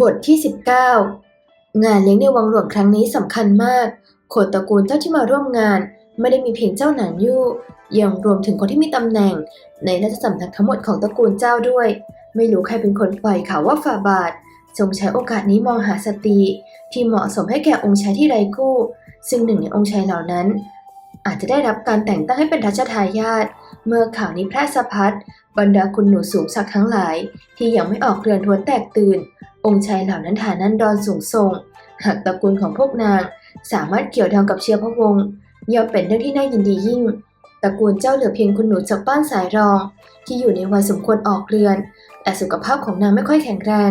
บทที่ 19 งานเลี้ยงในวังหลวงครั้งนี้สำคัญมาก คนตระกูลเจ้าที่มาร่วมงาน ไม่ได้มีเพียงเจ้าหนานยู่ยังรวมถึงคนที่มีตำแหน่ง ในราชสำนักทั้งหมดของตระกูลเจ้าด้วย ไม่รู้ใครเป็นคนปล่อยข่าวว่าฝ่าบาททรงใช้โอกาสนี้มองหาสตรีที่เหมาะสมให้แก่องค์ชายที่ไร้คู่ ซึ่งหนึ่งในองค์ชายเหล่านั้น อาจจะได้รับการแต่งตั้งให้เป็นรัชทายาท เมื่อข่าวนี้แพร่สะพัดบรรดาคุณหนูสูงศักดิ์ทั้งหลาย ที่ยังไม่ออกเรือนทวนแตกตื่น องค์ชายเหล่านั้นฐานันดรสูงส่ง หากตระกูลของพวกนาง สามารถเกี่ยวดองกับเชื้อพระวงศ์ย่อมเป็นเรื่องที่น่ายินดียิ่งตระกูลเจ้าเหลือเพียงคุณหนูจากบ้านสายรอง ที่อยู่ในวัยสมควรออกเรือน แต่สุขภาพของนางไม่ค่อยแข็งแรง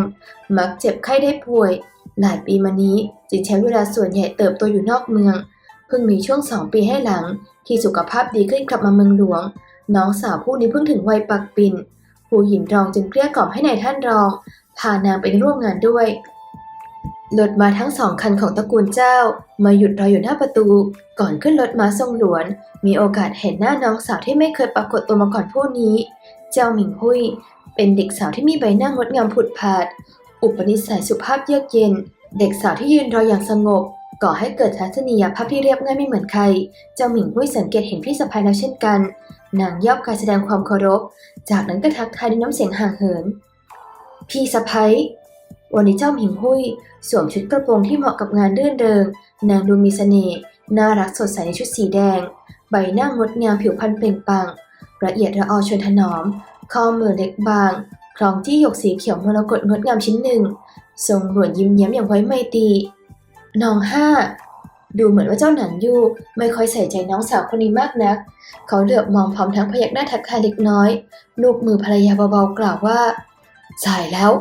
มักเจ็บไข้ได้ป่วย หลายปีมานี้จึงใช้เวลาส่วนใหญ่เติบโตอยู่นอกเมือง เพิ่งมีช่วงสองปีให้หลัง ที่สุขภาพดีขึ้นกลับมาเมืองหลวง น้องสาวผู้นี้เพิ่งถึงวัยปักปิ่นผู้หญิงรองจึงเกลี้ยกล่อมให้ในายท่านรอง พานางไปร่วมงานด้วยรถมาทั้งสองคันของตระกูลเจ้า มาหยุดรออยู่หน้าประตู ก่อนขึ้นรถมาทรงหลวน มีโอกาสเห็นหน้าน้องสาวที่ไม่เคยปรากฏตัวมาก่อนผู้นี้ เจ้าหมิงหุยเป็นเด็กสาวที่มีใบหน้างดงามผุดผาด อุปนิสัยสุภาพเยือกเย็น เด็กสาวที่ยืนรออย่างสงบ ก่อให้เกิดทัศนียภาพที่เรียบง่ายไม่เหมือนใคร เจ้าหมิงหุยสังเกตเห็นพี่สะพ้ายแล้วเช่นกัน นางย่อมการแสดงความเคารพ จากนั้นก็ทักทายด้วยน้ำเสียงห่างเหิน พี่สะพ้ยวันนี้เจ้าหมิงหุยสวมชุดกระโปรงที่เหมาะกับงานรื่นเริง นางดูมีเสน่ห์ น่ารักสดใสในชุดสีแดง ใบหน้างดงามผิวพรรณเปล่งปลั่ง ละเอียดระออชนถนอม ข้อมือเล็กบาง คล้องจี้หยกสีเขียวมรกตงดงามชิ้นหนึ่ง ทรงหลวนยิ้มแย้มอย่างไว้ไมตรี น้องห้า ดูเหมือนว่าเจ้าหนันยูไม่ค่อยใส่ใจน้องสาวคนนี้มากนัก เขาเหลือบมองพร้อมทั้งพยักหน้าทักทายเล็กน้อย ลูกมือภรรยาเบาๆกล่าวว่า สายแล้ว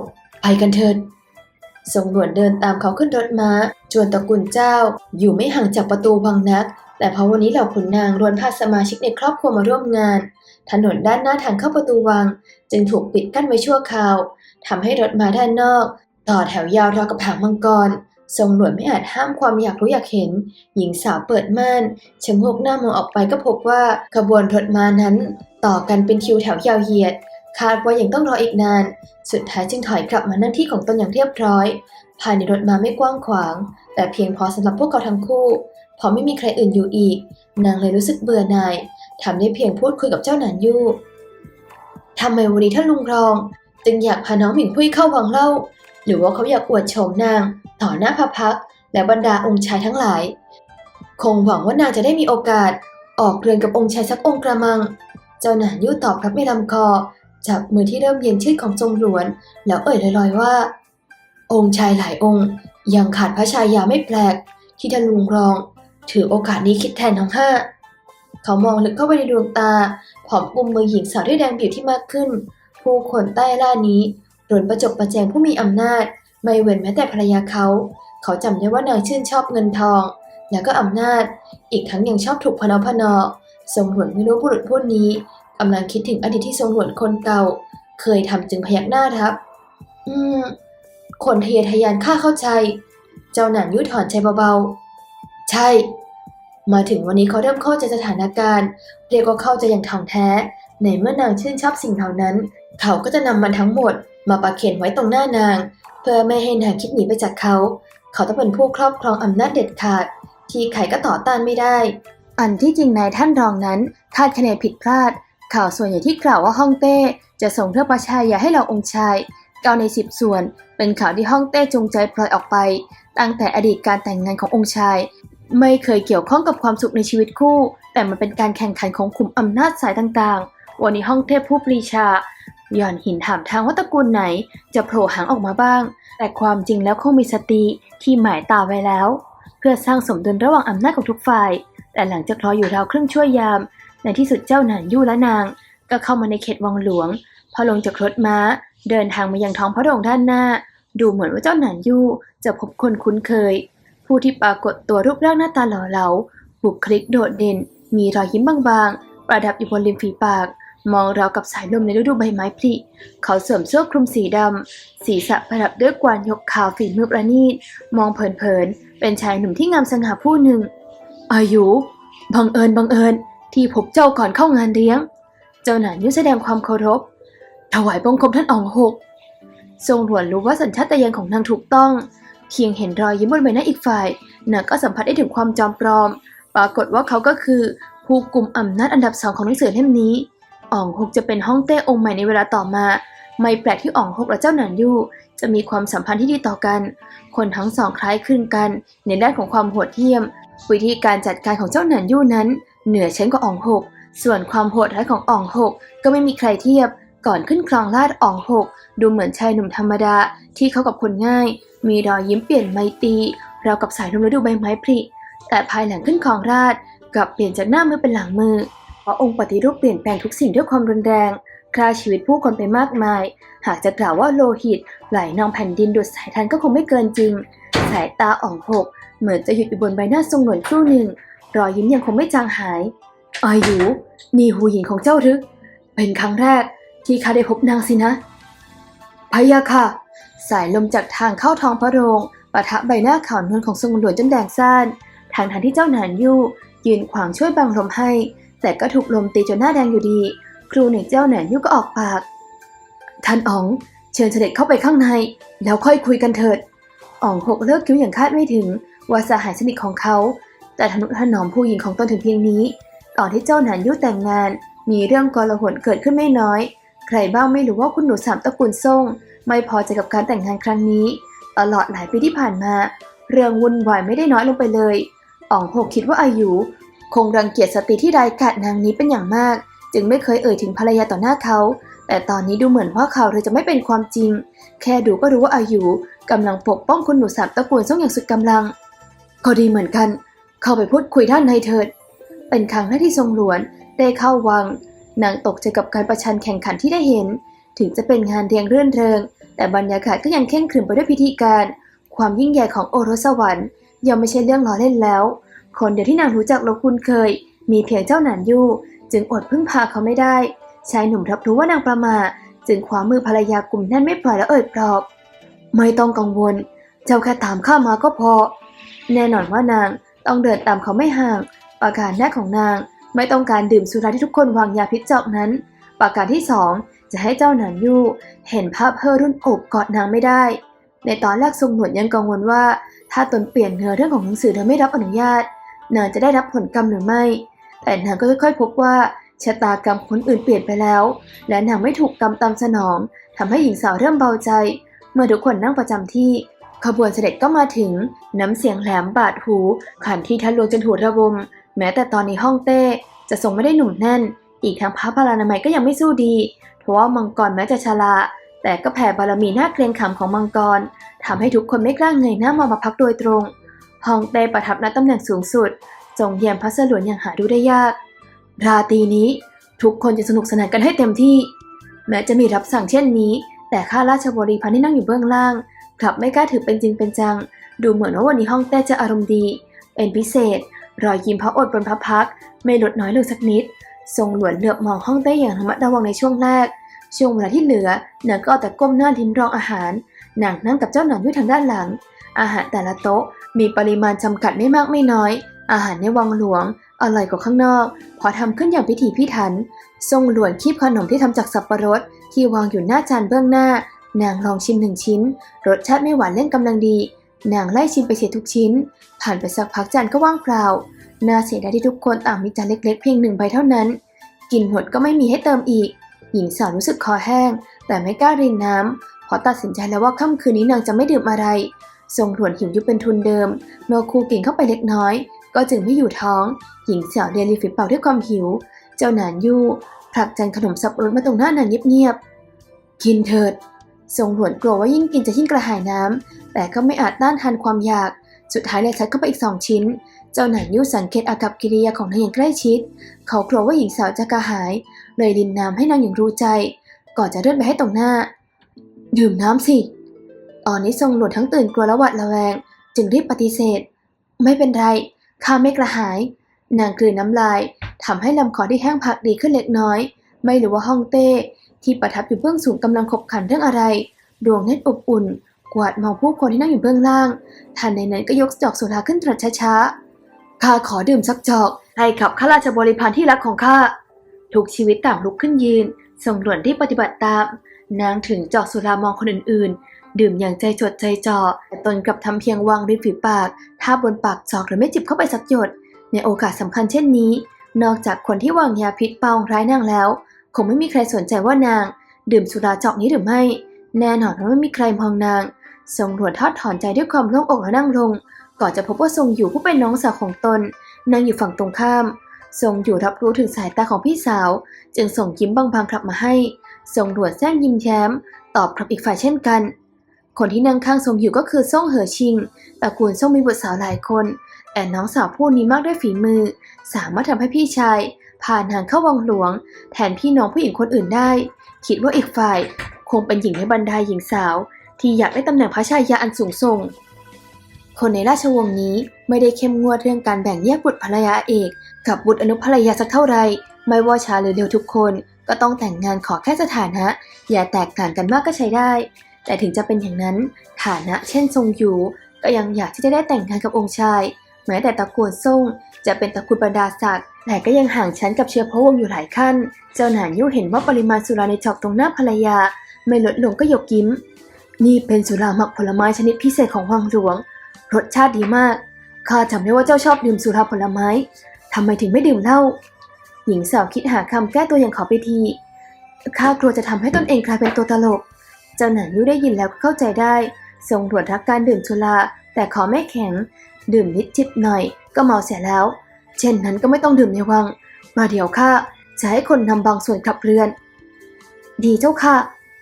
ไปกันเถิดทรงหลวนเดินตามเขาขึ้นรถม้า จวนตระกุลเจ้า อยู่ไม่ห่างจากประตูวังนัก แต่เพราะวันนี้เหล่าขุนนางรวนพาสมาชิกในครอบครัวมาร่วมงาน ถนนด้านหน้าทางเข้าประตูวัง จึงถูกปิดกั้นไว้ชั่วคราวทำให้รถมาด้านนอก ต่อแถวยาวราวกับหางมังกร ทรงหลวนไม่อาจห้ามความอยากรู้อยากเห็น หญิงสาวเปิดม่านชะโงกหน้ามองออกไปก็พบว่าขบวนรถม้านั้น ต่อกันเป็นคิวแถวยาวเหยียด คาดว่ายังต้องรออีกนาน สุดท้ายจึงถอยกลับมานั่งที่ของตนอย่างเรียบร้อย ภายในรถม้าไม่กว้างขวาง แต่เพียงพอสำหรับพวกเขาทั้งคู่ พอไม่มีใครอื่นอยู่อีก นางเลยรู้สึกเบื่อหน่ายทำได้เพียงพูดคุยกับเจ้าหนานยู่ทำไมวันนี้ท่านลุงรอง จึงอยากพาน้องหมิงพุ้ยเข้าวังเล่า หรือว่าเขาอยากอวดโฉมนาง ต่อหน้าพระพักตร์และบรรดาองค์ชายทั้งหลาย คงหวังว่านางจะได้มีโอกาส ออกเรือนกับองค์ชายสักองค์กระมัง เจ้าหนานยู่ตอบรับไม่ลำคอ จับมือที่เริ่มเย็นชืดของทรงหลวน แล้วเอ่ยลอยๆว่า องค์ชายหลายองค์ ยังขาดพระชายาไม่แปลก ที่ท่านลุงรอง ถือโอกาสนี้คิดแทนน้องห้าเขามองลึกเข้าไปในดวงตาผอมกุมมือหญิงสาวด้วยแรงบีบที่มากขึ้น ผู้คนใต้ล่านี้ รวนประจบประแจงผู้มีอำนาจ ไม่เว้นแม้แต่ภรรยาเขา เขาจำได้ว่านางชื่นชอบเงินทอง แล้วก็อำนาจ อีกทั้งยังชอบถูกพนอพนอทรงหลวนไม่รู้บุรุษผู้นี้กำลังคิดถึงอดีตที่ทรงหลวนคนเก่า เคยทำจึงพยักหน้ารับ อืม คนทะเยอทะยานข้าเข้าใจ เจ้าหนานยุถอนใจเบาๆ ใช่ มาถึงวันนี้เขาเริ่มเข้าใจสถานการณ์ เรียกว่าเข้าใจอย่างถ่องแท้ ในเมื่อนางชื่นชอบสิ่งเหล่านั้น เขาก็จะนำมันทั้งหมด มาประเคนไว้ตรงหน้านาง เพื่อไม่ให้นางคิดหนีไปจากเขา เขาต้องเป็นผู้ครอบครองอำนาจเด็ดขาด ที่ใครก็ต่อต้านไม่ได้ อันที่จริงนายท่านรองนั้นคาดคะเนผิดพลาด ข่าวส่วนใหญ่ที่กล่าวว่าฮ่องเต้จะส่งเพื่อประชายาให้เราองค์ชายเก้าในสิบส่วนเป็นข่าวที่ฮ่องเต้จงใจปล่อยออกไป ตั้งแต่อดีตการแต่งงานขององค์ชาย ไม่เคยเกี่ยวข้องกับความสุขในชีวิตคู่ แต่มันเป็นการแข่งขันของขุมอำนาจสายต่างๆ วันนี้ห้องเทพผู้ปรีชา หย่อนหินถามทางว่าตระกูลไหน จะโผล่หางออกมาบ้าง แต่ความจริงแล้วคงมีสติที่หมายตาไว้แล้ว เพื่อสร้างสมดุลระหว่างอำนาจของทุกฝ่าย แต่หลังจากรออยู่ราวครึ่งชั่วยาม ในที่สุดเจ้าหนานยู่และนาง ก็เข้ามาในเขตวังหลวง พอลงจากรถม้า เดินทางมายังท้องพระโรงด้านหน้า ดูเหมือนว่าเจ้าหนานยู่จะพบคนคุ้นเคย ผู้ที่ปรากฏตัวรูปร่างหน้าตาหล่อเหลาบุคลิกโดดเด่น มีรอยยิ้มบางๆ ประดับอยู่บนริมฝีปาก มองราวกับสายลมในฤดูใบไม้ผลิ เขาสวมเสื้อคลุมสีดำ ศีรษะประดับด้วยกวานยกขาวฝีมือประณีต มองเผินๆ เป็นชายหนุ่มที่งามสง่าผู้หนึ่ง อายุ บังเอิญบังเอิญ ที่พบเจ้าก่อนเข้างานเลี้ยง เจ้าหนานยุแสดงความเคารพ ถวายบังคมท่านอองหก ทรงหลวนรู้ว่าสัญชาตญาณของนางถูกต้องเพียงเห็นรอยยิ้มบนใบหน้าอีกฝ่าย นางก็สัมผัสได้ถึงความจอมปลอม ปรากฏว่าเขาก็คือผู้กลุ่มอำนาจอันดับสองของหนังสือเล่มนี้ อ่องฮกจะเป็นฮ่องเต้องค์ใหม่ในเวลาต่อมา ไม่แปลกที่อ่องฮกและเจ้าหนานยู่จะมีความสัมพันธ์ที่ดีต่อกัน คนทั้งสองคล้ายคลึงกัน ในด้านของความโหดเหี้ยม วิธีการจัดการของเจ้าหนานยู่นั้น เหนือชั้นกว่าอ่องหกส่วนความโหดร้ายของอ่องหกก็ไม่มีใครเทียบ ก่อนขึ้นครองราชอ่องหกดูเหมือนชายหนุ่มธรรมดาที่เข้ากับคนง่าย มีรอยยิ้มเปลี่ยนไมตรีราวกับสายลมฤดูใบไม้ผลิแต่ภายหลังขึ้นครองราชกลับเปลี่ยนจากหน้ามือเป็นหลังมือ เพราะองค์ปฏิรูปเปลี่ยนแปลงทุกสิ่งด้วยความรุนแรงฆ่าชีวิตผู้คนไปมากมาย หากจะกล่าวว่าโลหิตไหลนองแผ่นดินดุดสายทานก็คงไม่เกินจริง สายตาอ่องหก เหมือนจะหยุดอยู่บนใบหน้าทรงหนวลครู่หนึ่ง รอยยิ้มยังคงไม่จางหายอายุนี่หูหญิงของเจ้าหรือเป็นครั้งแรกที่ข้าได้พบนางสินะพยะค่ะ สายลมจากทางเข้าท้องพระโรงปะทะใบหน้าขาวนวลของทรงหลวงจนแดงซ่านทางทางที่เจ้าหนานยู่ยืนขวางช่วยบังลมให้ แต่ก็ถูกลมตีจนหน้าแดงอยู่ดี ครูหนึ่งเจ้าหนนยู่ก็ออกปาก ท่านอ๋อง เชิญเสด็จเข้าไปข้างใน แล้วค่อยคุยกันเถิดอ๋องหกเลิกคิ้วอย่างคาดไม่ถึงว่าสหายสนิทของเขา แต่ทนุถนอมผู้หญิงของตนถึงเพียงนี้ ตอนที่เจ้าหนานยุแต่งงาน มีเรื่องกลหนเกิดขึ้นไม่น้อย ใครบ้างไม่รู้ว่าคุณหนูสามตระกูลซ่ง ไม่พอใจกับการแต่งงานครั้งนี้ ตลอดหลายปีที่ผ่านมา เรื่องวุ่นวายไม่ได้น้อยลงไปเลยอ๋องหกคิดว่าอายุ คงรังเกียจสตรีที่ร้ายกาจนางนี้เป็นอย่างมาก จึงไม่เคยเอ่ยถึงภรรยาต่อหน้าเขา แต่ตอนนี้ดูเหมือนว่าข่าวเธอจะไม่เป็นความจริง แค่ดูก็รู้ว่าอายุกำลังปกป้องคุณหนูสามตระกูลซ่งอย่างสุดกำลัง ก็ดีเหมือนกัน เข้าไปพูดคุยด้านในเถิด เป็นครั้งแรกที่ทรงหลวนได้เข้าวัง นางตกใจกับการประชันแข่งขันที่ได้เห็น ถึงจะเป็นงานเรียงเรื่อนเริง แต่บรรยากาศก็ยังเคร่งขรึมไปด้วยพิธีการ ความยิ่งใหญ่ของโอรสสวรรค์ยังไม่ใช่เรื่องล้อเล่นแล้ว คนเดียวที่นางรู้จักและคุ้นเคย มีเพียงเจ้าหนานยู่ จึงอดพึ่งพาเขาไม่ได้ชายหนุ่มรับรู้ว่านางประมาจึงคว้ามือภรรยากลุ่มแน่นไม่ปล่อยและเอ่ยปลอบ ไม่ต้องกังวล เจ้าแค่ตามข้ามาก็พอ แน่นอนว่านางต้องเดินตามเขาไม่ห่าง ประการแรกของนางไม่ต้องการดื่มสุราที่ทุกคนวางยาพิษเจาะนั้น ประการที่สองจะให้เจ้าหนานยู่เห็นภาพเฮอรุ่นโอบกอดนางไม่ได้ ในตอนแรกทรงหนวดยังกังวลว่า ถ้าตนเปลี่ยนเนื้อเรื่องของหนังสือโดยไม่รับอนุญาต นางจะได้รับผลกรรมหรือไม่ แต่นางก็ค่อยๆ พบว่าชะตากรรมคนอื่นเปลี่ยนไปแล้ว และนางไม่ถูกกรรมตามสนองทำให้หญิงสาวเริ่มเบาใจ เมื่อทุกคนนั่งประจำที่ ขบวนเสด็จก็มาถึง น้ำเสียงแหลมบาดหูขันที่ทะลวงจนหูระบมแม้แต่ตอนในห้องเต้จะทรงไม่ได้หนุ่มแน่น อีกทั้งพระพลานามัยก็ยังไม่สู้ดีเพราะว่ามังกรแม้จะชราแต่ก็แผ่บารมีหน้าเกรงขามของมังกรทำให้ทุกคนไม่กล้าเงยหน้ามองมาพักโดยตรง ห้องเต้ประทับณตำแหน่งสูงสุดทรงเยี่ยมพระเสลวนอย่างหาดูได้ยาก ราตรีนี้ทุกคนจะสนุกสนานกันให้เต็มที่ แม้จะมีรับสั่งเช่นนี้ แต่ข้าราชบริพารที่นั่งอยู่เบื้องล่างกลับไม่กล้าถือเป็นจริงเป็นจัง ดูเหมือนว่าวันนี้ห้องเต้จะอารมณ์ดี เป็นพิเศษ รอยยิ้มพระอษฐ์บนพระพัก ไม่ลดน้อยลงสักนิด ทรงหลวนเหลือบมองห้องเต้อย่างระมัดระวังในช่วงแรก ช่วงเวลาที่เหลือนางก็เอาแต่ก้มหน้าลิ้มรองอาหารนางนั่งกับเจ้าหนอนอยู่ทางด้านหลัง อาหารแต่ละโต๊ะ มีปริมาณจำกัดไม่มากไม่น้อย อาหารในวังหลวงอร่อยกว่าข้างนอก พอทำขึ้นอย่างพิถีพิถัน ทรงหลวนคีบขนมที่ทำจากสับปะรดที่วางอยู่หน้าจานเบื้องหน้า นางลองชิมหนึ่งชิ้น รสชาติไม่หวานเล่นกำลังดี นางไล่ชิมไปเสียทุกชิ้น ผ่านไปสักพักจานก็ว่างเปล่า น่าเสียดายที่ทุกคนต่างมีจานเล็กๆเพียงหนึ่งใบเท่านั้น กินหมดก็ไม่มีให้เติมอีก หญิงสาวรู้สึกคอแห้ง แต่ไม่กล้ารินน้ำเพราะตัดสินใจแล้วว่าค่ำคืนนี้นางจะไม่ดื่มอะไร ทรงหลวนหิวยุบเป็นทุนเดิมเมื่อครูกินเข้าไปเล็กน้อย ก็จึงไม่อยู่ท้อง หญิงสาวเรียนริฝีปากด้วยความหิว เจ้าหนานยู่ผลักจานขนมสับปะรดมาตรงหน้านางเงียบๆ กินเถิด ทรงหวนกลัวว่ายิ่งกินจะยิ่งกระหายน้ำแต่ก็ไม่อาจต้านทานความอยาก สุดท้ายเลยซัดเข้าไปอีกสองชิ้น เจ้าหนานยู่สังเกตอากับกิริยาของนางอย่างใกล้ชิด เขากลัวว่าหญิงสาวจะกระหาย เลยดินน้ำให้นางอย่างรู้ใจ ก่อนจะเลื่อนไปให้ตรงหน้า ดื่มน้ำสิ อนนี้ทรงหลวนทั้งตื่นกลัวและหวาดระแวง จึงรีบปฏิเสธ ไม่เป็นไร ข้าไม่กระหาย นางกลืนน้ำลายทำให้ลำคอที่แห้งพักดีขึ้นเล็กน้อย ไม่รู้ว่าห้องเต้ ที่ประทับอยู่เบื้องสูงกำลังขบขันเรื่องอะไร ดวงเน็ตอบอุ่น กวาดมองผู้คนที่นั่งอยู่เบื้องล่างทันในนั้นก็ยกจอกสุราขึ้นตรัสช้าๆข้าขอดื่มสักจอก ให้กับข้าราชบริพารที่รักของข้าทุกชีวิตต่างลุกขึ้นยืนทรงด่วนรีบปฏิบัติตาม นางถึงจาะสุรามองคนอื่น ดื่มอย่างใจจดใจจ่อแต่ตนกลับทำเพียงวางริมฝีปากท่าบนปากจอกหรือไม่จิบเข้าไปสักหยด ในโอกาสสำคัญเช่นนี้ นอกจากคนที่วางยาพิษเปองร้ายนางแล้ว คงไม่มีใครสนใจว่านาง ดื่มสุราจอกนี้หรือไม่ แน่นอนว่าไม่มีใครมองนาง ทรงด่วนทอดถอนใจด้วยความโล่งอกและนั่งลง ก่อนจะพบว่าทรงอยู่ผู้เป็นน้องสาวของตนนั่งอยู่ฝั่งตรงข้าม ทรงอยู่รับรู้ถึงสายตาของพี่สาว จึงส่งยิ้มบางๆกลับมาให้ ทรงด่วนแซงยิ้มแย้ม ตอบกลับอีกฝ่ายเช่นกัน คนที่นั่งข้างทรงอยู่ก็คือซ่งเหอชิงตระกูลซ่งมีบุตรสาวหลายคน แต่น้องสาวผู้นี้มากด้วยฝีมือ สามารถทำให้พี่ชาย ผ่านทางเข้าวังหลวง แทนพี่น้องผู้หญิงคนอื่นได้ คิดว่าอีกฝ่าย คงเป็นหญิงในบรรดาหญิงสาว ที่อยากได้ตำแหน่งพระชายาอันสูงส่ง คนในราชวงศ์นี้ไม่ได้เข้มงวดเรื่องการแบ่งแยกบุตรภรรยาเอกกับบุตรอนุภรรยาสักเท่าไหรไม่ว่าช้าหรือเร็วทุกคน ก็ต้องแต่งงานขอแค่สถานะ อย่าแตกต่างกันมากก็ใช้ได้ แต่ถึงจะเป็นอย่างนั้นฐานะเช่นทรงอยู่ ก็ยังอยากที่จะได้แต่งงานกับองค์ชาย แม้แต่ตระกูลซ่งจะเป็นตระกูลบรรดาศักดิ์แต่ก็ยังห่างชั้นกับเชื้อพระวงศ์อยู่หลายขั้น เจ้าหนานยุเห็นว่าปริมาณสุราในจอกตรงหน้าภรรยา ไม่ลดลงก็ยกยิ้ม นี่เป็นสุราหมักผลไม้ชนิดพิเศษของวังหลวง รสชาติดีมาก ข้าจำได้ว่าเจ้าชอบดื่มสุราผลไม้ทำไมถึงไม่ดื่มเหล้า หญิงสาวคิดหาคำแก้ตัวอย่างขอไปที ข้ากลัวจะทำให้ตนเองกลายเป็นตัวตลก จ้าหนานยุได้ยินแล้วก็เข้าใจได้ทรงตรวจรักการดื่มสุราแต่ขอไม่แข็ง ดื่มนิดจิบหน่อย ก็เมาเสียแล้ว เช่นนั้นก็ไม่ต้องดื่มในวัง มาเดี๋ยวข้าจะให้คนนำบางส่วนขับเรือน ดีเจ้าค่ะ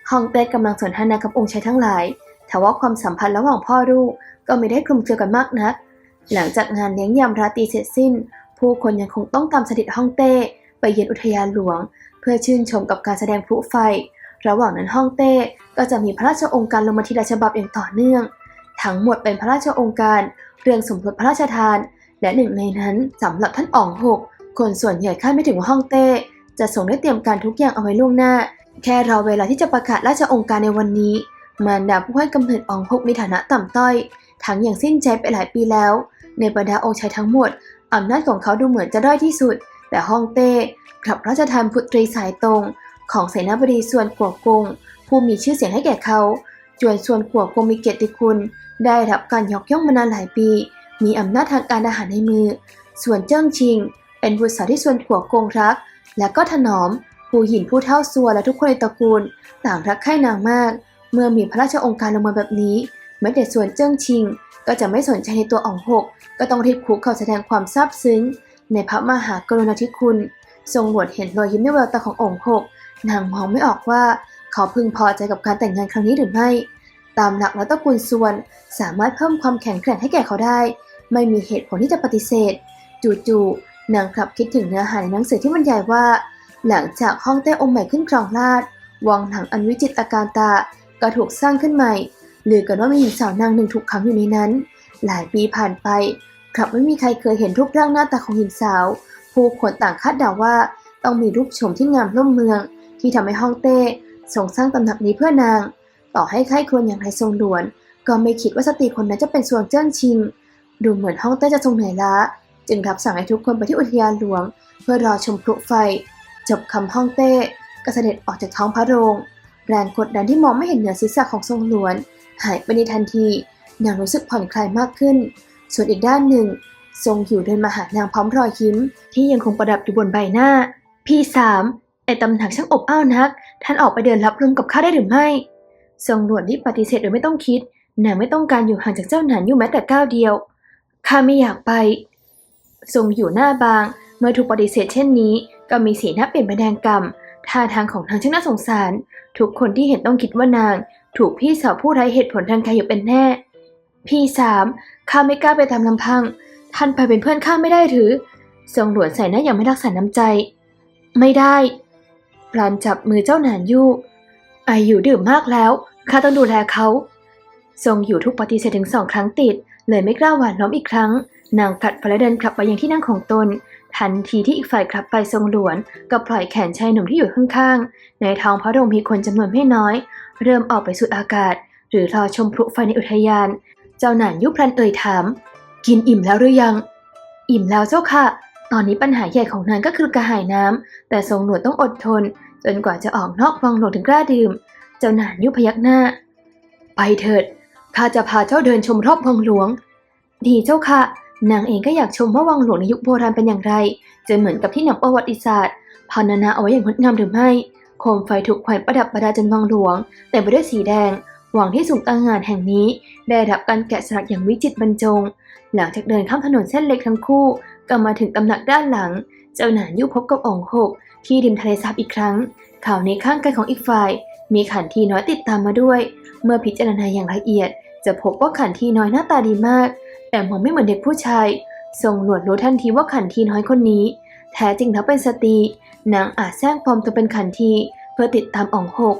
ฮองเต้กำลังสนทนากับองค์ชายทั้งหลายแต่ว่าความสัมพันธ์ระหว่างพ่อลูกก็ไม่ได้คลุมเครือกันมากนัก หลังจากงานเลี้ยงยามราตรีเสร็จสิ้น ผู้คนยังคงต้องตามเสด็จฮ่องเต้ไปเยือนอุทยานหลวง เพื่อชื่นชมกับการแสดงพลุไฟ ระหว่างนั้นฮ่องเต้ก็จะมีพระราชองค์การลงมาทีละฉบับอย่างต่อเนื่อง ทั้งหมดเป็นพระราชองค์การเรื่องสมรสพระราชทาน และหนึ่งในนั้นสำหรับท่านอ๋องหกคนส่วนใหญ่คาดไม่ถึงว่าฮ่องเต้ จะส่งได้เตรียมการทุกอย่างเอาไว้ล่วงหน้า แค่รอเวลาที่จะประกาศราชองค์การในวันนี้ มารดาผู้ให้กำเนิดอ๋องหกมีฐานะต่ำต้อย ทั้งอย่างสิ้นใจไปหลายปีแล้ว ในบรรดาองค์ชายทั้งหมดอำนาจของเขาดูเหมือนจะด้อยที่สุด แต่ฮ่องเต้กลับระราชทานพุตรีสายตรง ของเสนาบดีส่วนกัวกง ผู้มีชื่อเสียงให้แก่เขาจวนส่วนกัวกงมีเกียรติคุณ ได้รับการยกย่องมานานหลายปี มีอำนาจทางการทหารในมือ ส่วนเจิ้งชิง เป็นบุตรสาวที่ส่วนกัวกงรัก และก็ถนอม ผู้หญินผู้เท่าซัวและทุกคนในตระกูล ต่างรักใคร่นางมาก เมื่อมีพระราชองค์การลงมาแบบนี้แม้แต่ส่วนเจิ้งชิง ก็จะไม่สนใจในตัวอ่องหก ก็ต้องรีบคุกเข่าแสดงความซาบซึ้ง ในพระมหากรุณาธิคุณ ทรงหวดเห็นรอยยิ้มในแววตาขององค์หก นางมองไม่ออกว่าเขาพึงพอใจกับการแต่งงานครั้งนี้หรือไม่ ตามหลักแล้วตระกูลส่วนสามารถเพิ่มความแข็งแกร่งให้แก่เขาได้ ไม่มีเหตุผลที่จะปฏิเสธ จู่ๆนางกลับคิดถึงเนื้อหาในหนังสือที่บรรยายว่า หลังจากห้องเต้องค์ใหม่ขึ้นครองราชวังหนังอันวิจิตรอาการตาก็ถูกสร้างขึ้นใหม่ลือกันว่ามีหญิงสาวนางหนึ่งถูกขังอยู่ในนั้น หลายปีผ่านไปกลับไม่มีใครเคยเห็นรูปร่างหน้าตาของหญิงสาว ผู้คนต่างคาดเดาว่าต้องมีรูปโฉมที่งามร่มเมือง ที่ทำให้ฮ่องเต้ทรงสร้างตำหนักนี้เพื่อนาง ต่อให้ใครควรอย่างไรทรงด่วน ก็ไม่คิดว่าสตรีคนนั้นจะเป็นส่วนเจิ้งชิง ดูเหมือนฮ่องเต้จะทรงเหนื่อยล้า จึงรับสั่งให้ทุกคนไปที่อุทยานหลวง เพื่อรอชมพลุไฟ จบคำฮ่องเต้ก็เสด็จออกจากท้องพระโรง แรงกดดันที่มองไม่เห็นเหนือศีรษะของทรงหลวน หายไปในทันที นางรู้สึกผ่อนคลายมากขึ้น ส่วนอีกด้านหนึ่ง ทรงอยู่เดินมาหานางพร้อมรอยยิ้ม ที่ยังคงประดับอยู่บนใบหน้า พี่สาม ไอตำหนักช่างอบอ้าวนัก ท่านออกไปเดินรับลมกับข้าได้หรือไม่ทรงหลวนรีบปฏิเสธโดยไม่ต้องคิด นางไม่ต้องการอยู่ห่างจากเจ้าหนานอยู่แม้แต่ก้าวเดียว ข้าไม่อยากไป ทรงอยู่หน้าบาง เมื่อถูกปฏิเสธเช่นนี้ ก็มีสีหน้าเปลี่ยนไปแดงกำท่าทางของนางช่างน่าสงสาร ทุกคนที่เห็นต้องคิดว่านาง ถูกพี่สาวผู้ไร้เหตุผลทางกายอยู่เป็นแน่ พี่สามข้าไม่กล้าไปตามลำพัง ท่านไปเป็นเพื่อนข้าไม่ได้หรือ ทรงหลวนใส่หน้าอย่างไม่รักษาน้ำใจ ไม่ได้ พรานจับมือเจ้าหนานยู่อายุดื่มมากแล้วข้าต้องดูแลเขาทรงอยู่ทุกปฏิเสธถึงสองครั้งติด เลยไม่กล้าหวานล้อมอีกครั้ง นางผัดพลเดินกลับไปยังที่นั่งของตน ทันทีที่อีกฝ่ายกลับไปทรงหลวนก็ปล่อยแขนชายหนุ่มที่อยู่ข้างๆ ในท้องพระโรงมีคนจำนวนไม่น้อย เริ่มออกไปสูดอากาศ หรือรอชมพลุไฟในอุทยาน เจ้าหนานยุพลันเอ่ยถาม กินอิ่มแล้วหรือยัง อิ่มแล้วเจ้าค่ะ ตอนนี้ปัญหาใหญ่ของนางก็คือกระหายน้ำแต่ทรงหนวดต้องอดทน จนกว่าจะออกนอกวังหลวงถึงกล้าดื่ม เจ้าหนานยุพยักหน้า ไปเถิดข้าจะพาเจ้าเดินชมรอบวังหลวง ดีเจ้าค่ะนางเองก็อยากชมว่าวังหลวงในยุคโบราณเป็นอย่างไร จะเหมือนกับที่หนังประวัติศาสตร์พรรณนาเอาไว้อย่างงดงามหรือไม่โคมไฟถูกแขวนประดับประดาจนวังหลวงแต่ไปด้วยสีแดงวังที่สูงตั้งงานแห่งนี้ ได้รับการแกะสลักอย่างวิจิตรบรรจง หลังจากเดินข้ามถนนเส้นเล็กทั้งคู่ ก็มาถึงตำหนักด้านหลัง เจ้าหนานยุพบกับองค์หกที่ริมทะเลสาบอีกครั้ง ข่าวในข้างกายของอีกฝ่าย มีขันทีน้อยติดตามมาด้วย เมื่อพิจารณาอย่างละเอียด จะพบว่าขันทีน้อยหน้าตาดีมาก แต่มองไม่เหมือนเด็กผู้ชาย ทรงหลวดรู้ทันทีว่าขันทีน้อยคนนี้ แท้จริงแล้วเป็นสตรีนางอาจแซงปลอมตัวเป็นขันที เพื่อติดตามอ่องหก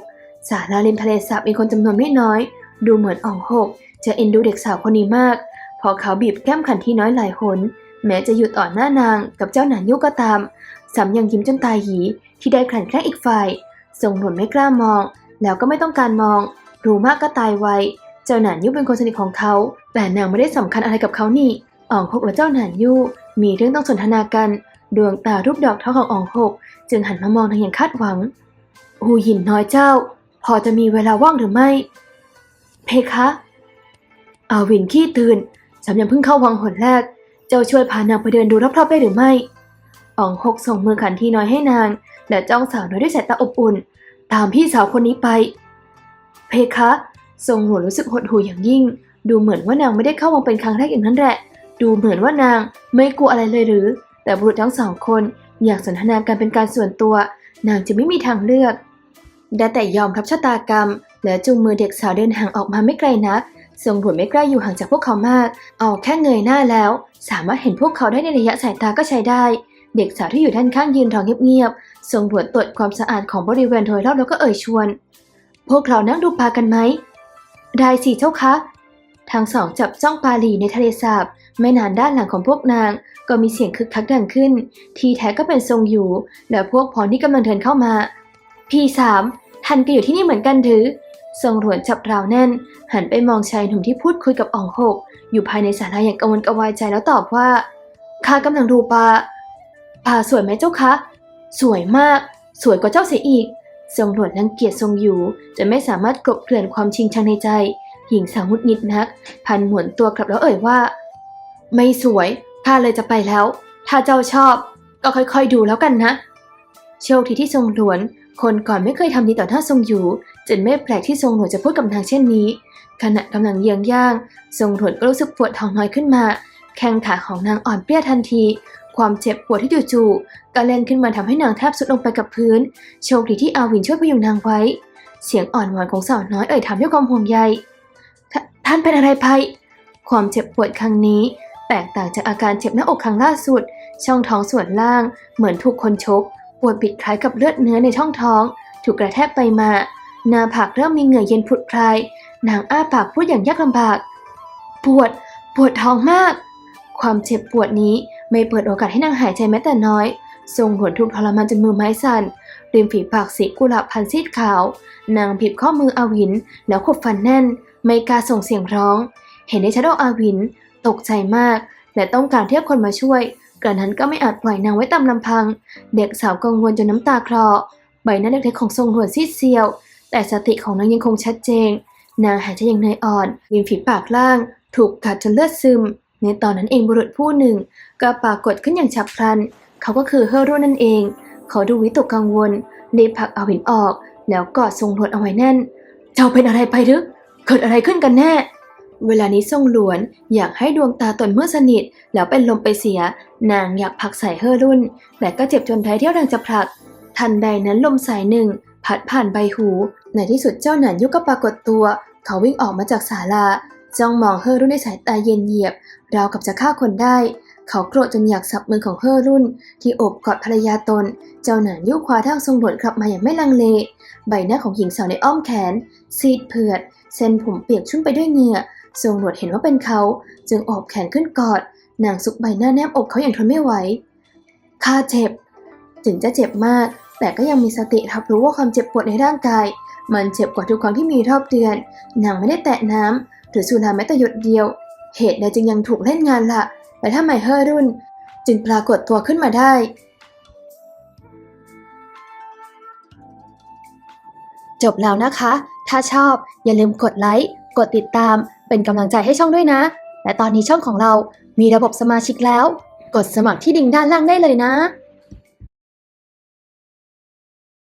สาลาริมทะเลสาบมีคนจำนวนไม่น้อย ดูเหมือนอ่องหกจะเอ็นดูเด็กสาวคนนี้มาก พอเขาบีบแก้มขันทีน้อยหลายหน แม้จะอยู่ต่อหน้านางกับเจ้าหนานยุก็ตามสำยังยิ้มจนตายหีที่ได้กลั่นแกล้งอีกฝ่ายทรงหนวดไม่กล้ามอง แล้วก็ไม่ต้องการมอง รู้มากก็ตายไว เจ้าหนานยุเป็นคนสนิทของเขา แต่นางไม่ได้สำคัญอะไรกับเขานี่อ่องหกและเจ้าหนานยุมีเรื่องต้องสนทนากัน ดวงตารูปดอกเท้าของอ่องหกจึงหันมามองทางอย่างคาดหวังหูหยินน้อยเจ้า พอจะมีเวลาว่างหรือไม่ เพคะอาวินขี้ตื่นสำยังเพิ่งเข้าวังหนแรก เจ้าช่วยพานางไปเดินดูรอบๆได้หรือไม่อ่องหกส่งมือขันทีน้อยให้นาง และจ้องสาวน้อยด้วยสายตาอบอุ่น ตามพี่สาวคนนี้ไป เพคะ ทรงหนวรู้สึกหดหู่อย่างยิ่ง ดูเหมือนว่านางไม่ได้เข้าวงเป็นครั้งแรกอย่างนั้นแหละ ดูเหมือนว่านางไม่กลัวอะไรเลยหรือ แต่บุรุษทั้งสองคนอยากสนทนากันเป็นการส่วนตัว นางจะไม่มีทางเลือก ได้แต่ยอมรับชะตากรรม และจูงมือเด็กสาวเดินห่างออกมาไม่ไกลนัก ทรงหวนไม่ใกล้อยู่ห่างจากพวกเขามาก เอาแค่เงยหน้าแล้ว สามารถเห็นพวกเขาได้ในระยะสายตาก็ใช้ได้ เด็กสาวที่อยู่ด้านข้างยืนรอเงียบๆทรงหวนตรวจความสะอาดของบริเวณโดยรอบแล้วก็เอ่ยชวน พวกเรานั่งดูปลากันไหม ได้สิเจ้าคะ ทั้งสองจับจ้องปลาหลีในทะเลสาบ ไม่นานด้านหลังของพวกนาง ก็มีเสียงคึกคักดังขึ้น ทีแท้ก็เป็นทรงอยู่ และพวกพรที่กำลังเดินเข้ามา พี่สามท่านก็อยู่ที่นี่เหมือนกันหรือ ทรงหลวนจับราวแน่น หันไปมองชายหนุ่มที่พูดคุยกับอ่องหก อยู่ภายในศาลาอย่างกังวลกระวายใจแล้วตอบว่าข้ากำลังดูปลาปลาสวยไหมเจ้าคะ สวยมาก สวยกว่าเจ้าเสียอีก ทรงหลวนรังเกียจทรงอยู่จนไม่สามารถกลบเกลื่อนความชิงชังในใจ หญิงสาวงุดหงิดนัก พันหมวนตัวกลับแล้วเอ่ยว่า ไม่สวยข้าเลยจะไปแล้ว ถ้าเจ้าชอบ ก็ค่อยๆดูแล้วกันนะโชคดีที่ทรงหลวนคนก่อนไม่เคยทำดีต่อหน้าทรงอยู่จนไม่แปลกที่ทรงหลวนจะพูดกับนางเช่นนี้ ขณะกำลังเยียงย่าง ทรงหลวนก็รู้สึกปวดท้องน้อยขึ้นมา แข้งขาของนางอ่อนเปรี้ยทันที ความเจ็บปวดที่จู่ๆก็เล่นขึ้นมาทำให้นางแทบสุดลงไปกับพื้น โชคดีที่อาวินช่วยพยุงนางไว้ เสียงอ่อนหวานของสาวน้อยเอ่ยถามด้วยความห่วงใยทท่านเป็นอะไรไปความเจ็บปวดครั้งนี้ แตกต่างจากอาการเจ็บหน้าอกครั้งล่าสุด ช่องท้องส่วนล่างเหมือนถูกคนชก ปวดปิดคล้ายกับเลือดเนื้อในช่องท้อง ถูกกระแทกไปมา หน้าผากเริ่มมีเหงื่อเย็นผุดพราย นางอ้าปากพูดอย่างยากลำบาก ปวด ปวดท้องมาก ความเจ็บปวดนี้ไม่เปิดโอกาสให้นางหายใจแม้แต่น้อย ทรงหวนทุกทรมานจนมือไม้สั่นริมฝีปากสีกุหลาบพันซีดขาว นางบีบข้อมืออาวิน แล้วขบฟันแน่น ไม่กล้าส่งเสียงร้อง เห็นได้ชัดว่าอาวิน ตกใจมาก และต้องการเรียกคนมาช่วย กระนั้นก็ไม่อาจปล่อยนางไว้ตามลำพัง เด็กสาวกังวลจนน้ำตาคลอ ใบหน้าเล็กๆของทรงหวนซีดเซียว แต่สติของนางยังคงชัดเจน นางหายใจอย่างเหนื่อยอ่อนริมฝีปากล่าง ถูกกัดจนเลือดซึม ในตอนนั้นเองบุรุษผู้หนึ่งก็ปรากฏขึ้นอย่างฉับพลัน เขาก็คือเฮอรุ่นนั่นเอง เขาดูวิตกกังวลรีบผลักอาวินออก แล้วกอดทรงหวนเอาไว้แน่น เจ้าเป็นอะไรไปหรือเกิดอะไรขึ้นกันแน่ เวลานี้ทรงหลวนอยากให้ดวงตาตนเมื่อสนิท แล้วเป็นลมไปเสีย นางอยากผลักใส่เฮอรุ่น แต่ก็เจ็บจนแท้เที่ยวแรงจะผลัก ทันใดนั้นลมสายหนึ่ง พัดผ่านใบหู ในที่สุดเจ้าหนานยุกก็ปรากฏตัว เขาวิ่งออกมาจากศาลาจ้องมองเฮอรุ่นด้วยสายตาเย็นเหยียบ ราวกับจะฆ่าคนได้ เขาโกรธจนอยากสับมือของเฮอรุ่น ที่อบกอดภรรยาตน เจ้าหนานยุคว้าทางทรงหลวนกลับมาอย่างไม่ลังเล ใบหน้าของหญิงสาวในอ้อมแขนซีดเผือดเส้นผมเปียกชุ่มไปด้วยเหงื่อ ทรงหลวดเห็นว่าเป็นเขา จึงโอบแขนขึ้นกอด นางซุกใบหน้าแนบอกเขาอย่างทนไม่ไหวข้าเจ็บ ถึงจะเจ็บมาก แต่ก็ยังมีสติรับรู้ว่าความเจ็บปวดในร่างกาย มันเจ็บกว่าทุกครั้งที่มีรอบเดือน นางไม่ได้แตะน้ำหรือสุราแม้แต่หยดเดียว เหตุใดจึงยังถูกเล่นงานละ่ะและทำไมเฮอรุ่น จึงปรากฏตัวขึ้นมาได้จบแล้วนะคะ ถ้าชอบอย่าลืมกดไลค์ กดติดตามเป็นกำลังใจให้ช่องด้วยนะ และตอนนี้ช่องของเรามีระบบสมาชิกแล้ว กดสมัครที่ดิงด้านล่างได้เลยนะ